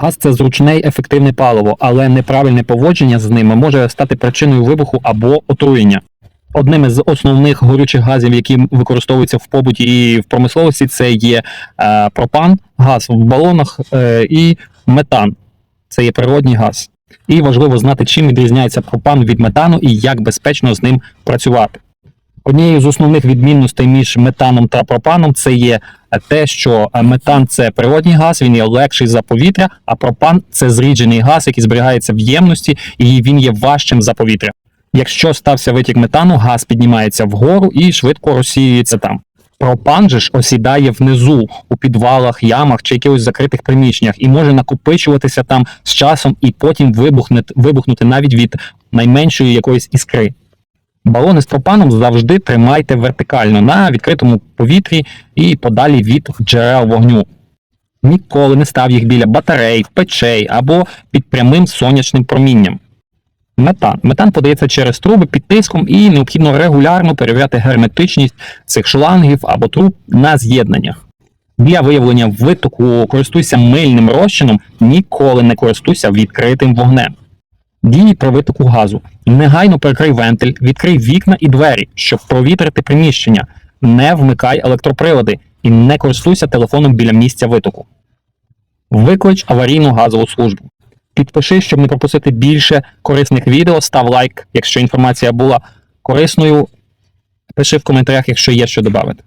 Газ це зручне й ефективне паливо, але неправильне поводження з ними може стати причиною вибуху або отруєння. Одним із основних горючих газів, які використовуються в побуті і в промисловості, це є е, пропан, газ в балонах е, і метан. Це є природній газ. І важливо знати, чим відрізняється пропан від метану і як безпечно з ним працювати. Однією з основних відмінностей між метаном та пропаном це є те, що е, метан це природній газ, він є легший за повітря, а пропан це зріджений газ, який зберігається в ємності, і він є важчим за повітря. Якщо стався витік метану, газ піднімається вгору і швидко розсіюється там. Пропан же ж осідає внизу у підвалах, ямах чи якихось закритих приміщеннях і може накопичуватися там з часом і потім вибухнути навіть від найменшої якоїсь іскри. Балони з пропаном завжди тримайте вертикально на відкритому повітрі і подалі від джерел вогню. Ніколи не став їх біля батарей, печей або під прямим сонячним промінням. Метан. Метан подається через труби під тиском і необхідно регулярно перевіряти герметичність цих шлангів або труб на з'єднаннях. Для виявлення витоку користуйся мильним розчином, ніколи не користуйся відкритим вогнем. Дії при витоку газу. Негайно перекрий вентиль, відкрий вікна і двері, щоб провітрити приміщення. Не вмикай електроприлади і не користуйся телефоном біля місця витоку. Виклич аварійну газову службу. Підпиши, щоб не пропустити більше корисних відео. Став лайк, якщо інформація була корисною. Пиши в коментарях, якщо є що додати.